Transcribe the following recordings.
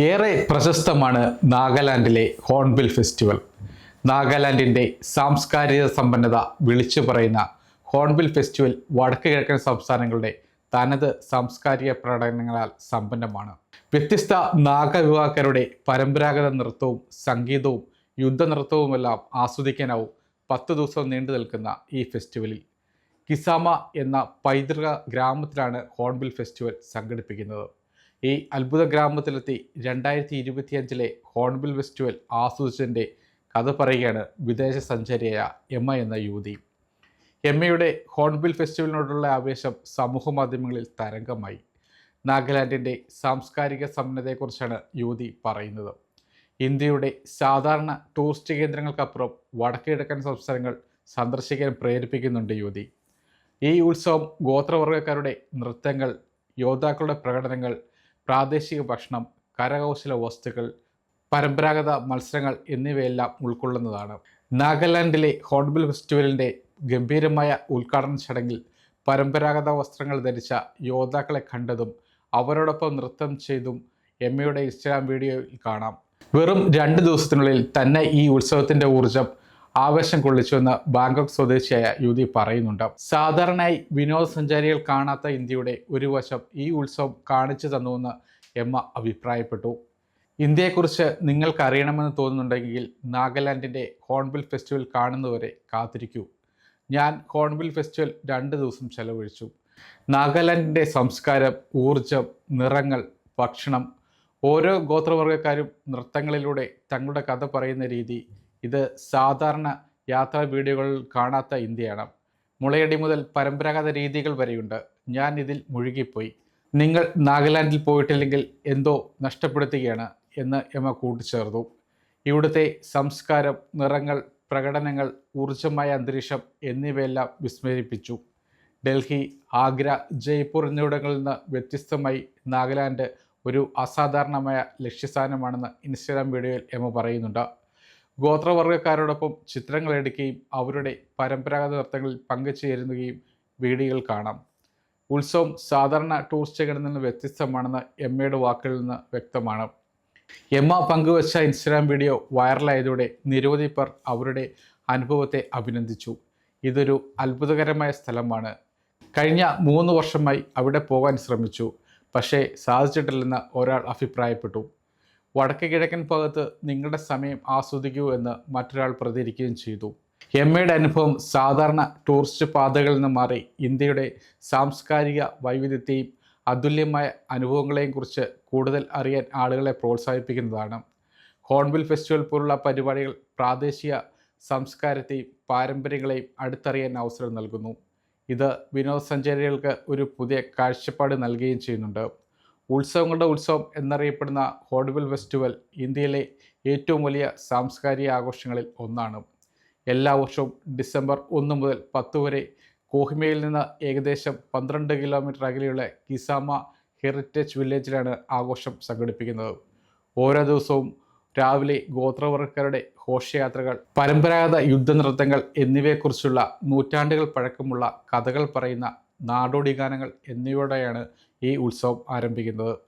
ഏറെ പ്രശസ്തമാണ് നാഗാലാൻഡിലെ ഹോൺബിൽ ഫെസ്റ്റിവൽ. നാഗാലാൻഡിന്റെ സാംസ്കാരിക സമ്പന്നത വിളിച്ചു പറയുന്ന ഹോൺബിൽ ഫെസ്റ്റിവൽ വടക്ക് കിഴക്കൻ സംസ്ഥാനങ്ങളുടെ തനത് സാംസ്കാരിക പ്രകടനങ്ങളാൽ സമ്പന്നമാണ്. വ്യത്യസ്ത നാഗവിവാഹക്കാരുടെ പരമ്പരാഗത നൃത്തവും സംഗീതവും യുദ്ധനൃത്തവുമെല്ലാം ആസ്വദിക്കാനാവും പത്ത് ദിവസം നീണ്ടു നിൽക്കുന്ന ഈ ഫെസ്റ്റിവലിൽ. കിസാമ എന്ന പൈതൃക ഗ്രാമത്തിലാണ് ഹോൺബിൽ ഫെസ്റ്റിവൽ സംഘടിപ്പിക്കുന്നത്. ഈ അത്ഭുത ഗ്രാമത്തിലെത്തി രണ്ടായിരത്തി ഇരുപത്തിയഞ്ചിലെ ഹോൺബിൽ ഫെസ്റ്റിവൽ ആസ്വദിച്ചതിന്റെ കഥ പറയുകയാണ് വിദേശ സഞ്ചാരിയായ എമ്മ എന്ന യുവതി. എമ്മയുടെ ഹോൺബിൽ ഫെസ്റ്റിവലിനോടുള്ള ആവേശം സമൂഹ മാധ്യമങ്ങളിൽ തരംഗമായി. നാഗാലാൻഡിന്റെ സാംസ്കാരിക സമ്പന്നതയെക്കുറിച്ചാണ് യുവതി പറയുന്നത്. ഇന്ത്യയുടെ സാധാരണ ടൂറിസ്റ്റ് കേന്ദ്രങ്ങൾക്കപ്പുറം വടക്കുകിഴക്കൻ സംസ്ഥാനങ്ങൾ സന്ദർശിക്കാൻ പ്രേരിപ്പിക്കുന്നുണ്ട് യുവതി. ഈ ഉത്സവം ഗോത്രവർഗക്കാരുടെ നൃത്തങ്ങൾ യോദ്ധാക്കളുടെ പ്രകടനങ്ങൾ പ്രാദേശിക ഭക്ഷണം കരകൗശല വസ്തുക്കൾ പരമ്പരാഗത മത്സരങ്ങൾ എന്നിവയെല്ലാം ഉൾക്കൊള്ളുന്നതാണ്. നാഗാലാൻഡിലെ ഹോൺബിൽ ഫെസ്റ്റിവലിന്റെ ഗംഭീരമായ ഉദ്ഘാടന ചടങ്ങിൽ പരമ്പരാഗത വസ്ത്രങ്ങൾ ധരിച്ച യോദ്ധാക്കളെ കണ്ടതും അവരോടൊപ്പം നൃത്തം ചെയ്തും എമ്മയുടെ ഇൻസ്റ്റഗ്രാം വീഡിയോയിൽ കാണാം. വെറും രണ്ട് ദിവസത്തിനുള്ളിൽ തന്നെ ഈ ഉത്സവത്തിന്റെ ഊർജം ആവേശം കൊള്ളിച്ചുവെന്ന് ബാങ്കോക്ക് സ്വദേശിയായ യുവതി പറയുന്നുണ്ട്. സാധാരണയായി വിനോദസഞ്ചാരികൾ കാണാത്ത ഇന്ത്യയുടെ ഒരു വശം ഈ ഉത്സവം കാണിച്ചു തന്നുവെന്ന് എമ്മ അഭിപ്രായപ്പെട്ടു. ഇന്ത്യയെക്കുറിച്ച് നിങ്ങൾക്ക് അറിയണമെന്ന് തോന്നുന്നുണ്ടെങ്കിൽ നാഗാലാൻഡിന്റെ ഹോൺബിൽ ഫെസ്റ്റിവൽ കാണുന്നവരെ കാത്തിരിക്കൂ. ഞാൻ ഹോൺബിൽ ഫെസ്റ്റിവൽ രണ്ട് ദിവസം ചെലവഴിച്ചു. നാഗാലാൻഡിന്റെ സംസ്കാരം ഊർജം നിറങ്ങൾ ഭക്ഷണം ഓരോ ഗോത്രവർഗക്കാരും നൃത്തങ്ങളിലൂടെ തങ്ങളുടെ കഥ പറയുന്ന രീതി ഇത് സാധാരണ യാത്രാ വീഡിയോകളിൽ കാണാത്ത ഇന്ത്യയാണ്. മുളയടി മുതൽ പരമ്പരാഗത രീതികൾ വരെയുണ്ട്. ഞാൻ ഇതിൽ മുഴുകിപ്പോയി. നിങ്ങൾ നാഗാലാൻഡിൽ പോയിട്ടില്ലെങ്കിൽ എന്തോ നഷ്ടപ്പെടുത്തുകയാണ് എന്ന് എമ്മ കൂട്ടിച്ചേർത്തു. ഇവിടുത്തെ സംസ്കാരം നിറങ്ങൾ പ്രകടനങ്ങൾ ഊർജമായ അന്തരീക്ഷം എന്നിവയെല്ലാം വിസ്മരിപ്പിച്ചു. ഡൽഹി ആഗ്ര ജയ്പൂർ എന്നിവിടങ്ങളിൽ നിന്ന് വ്യത്യസ്തമായി നാഗാലാൻഡ് ഒരു അസാധാരണമായ ലക്ഷ്യസ്ഥാനമാണെന്ന് ഇൻസ്റ്റാഗ്രാം വീഡിയോയിൽ എമ്മ പറയുന്നുണ്ട്. ഗോത്രവർഗക്കാരോടൊപ്പം ചിത്രങ്ങൾ എടുക്കുകയും അവരുടെ പരമ്പരാഗത നൃത്തങ്ങളിൽ പങ്കുചേരുകയും വീഡിയോകൾ കാണാം. ഉത്സവം സാധാരണ ടൂറിസ്റ്റുകളിൽ നിന്ന് വ്യത്യസ്തമാണെന്ന് എമ്മയുടെ വാക്കുകളിൽ നിന്ന് വ്യക്തമാണ്. എമ്മ പങ്കുവച്ച ഇൻസ്റ്റാഗ്രാം വീഡിയോ വൈറലായതോടെ നിരവധി പേർ അവരുടെ അനുഭവത്തെ അഭിനന്ദിച്ചു. ഇതൊരു അത്ഭുതകരമായ സ്ഥലമാണ്. കഴിഞ്ഞ മൂന്ന് വർഷമായി അവിടെ പോകാൻ ശ്രമിച്ചു. പക്ഷേ സാധിച്ചിട്ടില്ലെന്ന് ഒരാൾ അഭിപ്രായപ്പെട്ടു. വടക്ക് കിഴക്കൻ ഭാഗത്ത് നിങ്ങളുടെ സമയം ആസ്വദിക്കൂ എന്ന് മറ്റൊരാൾ പ്രതികരിക്കുകയും ചെയ്തു. എമ്മയുടെ അനുഭവം സാധാരണ ടൂറിസ്റ്റ് പാതകളിൽ നിന്ന് മാറി ഇന്ത്യയുടെ സാംസ്കാരിക വൈവിധ്യത്തെയും അതുല്യമായ അനുഭവങ്ങളെയും കുറിച്ച് കൂടുതൽ അറിയാൻ ആളുകളെ പ്രോത്സാഹിപ്പിക്കുന്നതാണ്. ഹോൺബിൽ ഫെസ്റ്റിവൽ പോലുള്ള പരിപാടികൾ പ്രാദേശിക സംസ്കാരത്തെയും പാരമ്പര്യങ്ങളെയും അടുത്തറിയാൻ അവസരം നൽകുന്നു. ഇത് വിനോദസഞ്ചാരികൾക്ക് ഒരു പുതിയ കാഴ്ചപ്പാട് നൽകുകയും ചെയ്യുന്നുണ്ട്. ഉത്സവങ്ങളുടെ ഉത്സവം എന്നറിയപ്പെടുന്ന ഹോർഡ്ബിൽ ഫെസ്റ്റിവൽ ഇന്ത്യയിലെ ഏറ്റവും വലിയ സാംസ്കാരിക ആഘോഷങ്ങളിൽ ഒന്നാണ്. എല്ലാ വർഷവും ഡിസംബർ ഒന്ന് മുതൽ പത്ത് വരെ കോഹിമയിൽ നിന്ന് ഏകദേശം പന്ത്രണ്ട് കിലോമീറ്റർ അകലെയുള്ള കിസാമ ഹെറിറ്റേജ് വില്ലേജിലാണ് ആഘോഷം സംഘടിപ്പിക്കുന്നത്. ഓരോ ദിവസവും രാവിലെ ഗോത്രവർഗക്കാരുടെ ഘോഷയാത്രകൾ പരമ്പരാഗത യുദ്ധനൃത്തങ്ങൾ എന്നിവയെക്കുറിച്ചുള്ള നൂറ്റാണ്ടുകൾ പഴക്കമുള്ള കഥകൾ പറയുന്ന നാടോടി ഗാനങ്ങൾ എന്നിവയോടെയാണ് ഈ ഉത്സവം ആരംഭിക്കുന്നത്.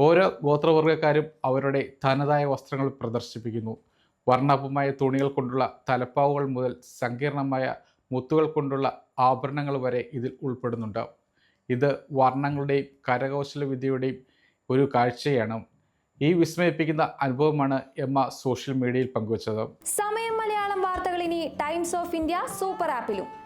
ഓരോ ഗോത്രവർഗക്കാരും അവരുടെ തനതായ വസ്ത്രങ്ങൾ പ്രദർശിപ്പിക്കുന്നു. വർണാഭമായ തുണികൾ കൊണ്ടുള്ള തലപ്പാവുകൾ മുതൽ സങ്കീർണമായ മുത്തുകൾ കൊണ്ടുള്ള ആഭരണങ്ങൾ വരെ ഇതിൽ ഉൾപ്പെടുന്നുണ്ട്. ഇത് വർണങ്ങളുടെയും കരകൗശല വിദ്യയുടെയും ഒരു കാഴ്ചയാണ്. ഈ വിസ്മയിപ്പിക്കുന്ന അനുഭവമാണ് എമ്മ സോഷ്യൽ മീഡിയയിൽ പങ്കുവച്ചത്. സമയം മലയാളം വാർത്തകൾ ഇനി ടൈംസ് ഓഫ് ഇന്ത്യ സൂപ്പർ ആപ്പിലും.